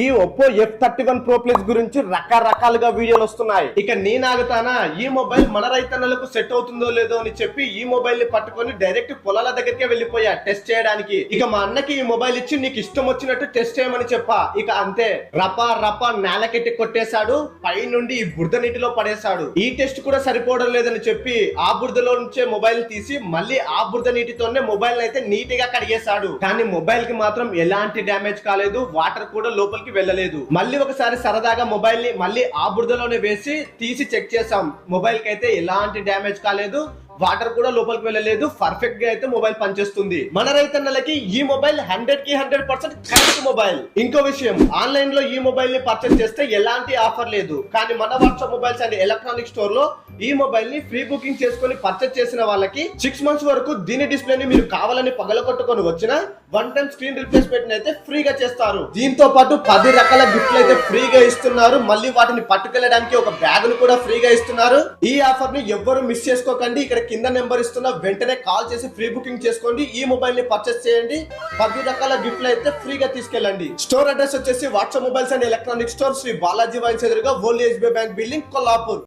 ఈ Oppo F thirty one pro plus గురించి రకరకాలుగా వీడియోలు వస్తున్నాయి. ఇక నేను ఆగుతానా ఈ మొబైల్ మన రైతన్నలకు సెట్ అవుతుందో లేదో అని చెప్పి ఈ మొబైల్ని పట్టుకొని డైరెక్ట్ పొలాల దగ్గరికే వెళ్ళిపోయా టెస్ట్ చేయడానికి. ఇక మా అన్నకి ఈ మొబైల్ ఇచ్చి నీకు ఇష్టం వచ్చినట్టు టెస్ట్ చేయమని చెప్పా. ఇక అంతే. రపా రపా నేలకెట్టి కొట్టేశాడు. పై నుండి ఈ బురద నీటిలో పడేశాడు. ఈ టెస్ట్ కూడా సరిపోవడం లేదని చెప్పి ఆ బురదలో నుంచే మొబైల్ తీసి మళ్ళీ ఆ బురద నీటితోనే మొబైల్ అయితే నీట్గా కడిగేశాడు. కానీ మొబైల్కి మాత్రం ఎలాంటి డ్యామేజ్ కాలేదు. వాటర్ కూడా లోపల లోపలికి వెళ్ళలేదు. మళ్ళీ ఒకసారి సరదాగా మొబైల్ని మళ్ళీ ఆ బురదలోనే వేసి తీసి చెక్ చేసాం మొబైల్కి అయితే ఎలాంటి డ్యామేజ్ కాలేదు. వాటర్ కూడా లోపలికి వెళ్ళలేదు. పర్ఫెక్ట్గా అయితే మొబైల్ పనిచేస్తుంది. మన రైతన్నలకి ఈ మొబైల్ హండ్రెడ్కి హండ్రెడ్ పర్సెంట్ కరెక్ట్ మొబైల్. ఇంకో విషయం ఆన్లైన్లో ఈ మొబైల్ని పర్చేస్ చేస్తే ఎలాంటి ఆఫర్ లేదు. కానీ మన వాట్సాప్ మొబైల్స్ అండ్ ఎలక్ట్రానిక్ స్టోర్లో ఈ మొబైల్ని ఫ్రీ బుకింగ్ చేసుకొని పర్చేస్ చేసిన వాళ్ళకి సిక్స్ మంత్స్ వరకు దీని డిస్ప్లే ని మీరు కావాలని పగలగొట్టుకొని వచ్చిన వన్ టైం స్క్రీన్ రిప్లేస్మెంట్ అయితే ఫ్రీగా చేస్తారు. దీంతో పాటు పది రకాల గిఫ్ట్లు అయితే ఫ్రీగా ఇస్తున్నారు. మళ్ళీ వాటిని పట్టుకెళ్ళడానికి ఒక బ్యాగ్ను కూడా ఫ్రీగా ఇస్తున్నారు. ఈ ఆఫర్ని ఎవ్వరు మిస్ చేసుకోకండి. ఇక్కడ కింద నెంబర్ ఇస్తున్న వెంటనే కాల్ చేసి ఫ్రీ బుకింగ్ చేసుకోండి. ఈ మొబైల్ని పర్చేస్ చేయండి. పది రకాల గిఫ్ట్లు అయితే ఫ్రీగా తీసుకెళ్ళండి. స్టోర్ అడ్రస్ వచ్చేసి WhatsApp mobiles and electronic store Shri Balaji wines ఎదురుగా old SBI bank building Kollapur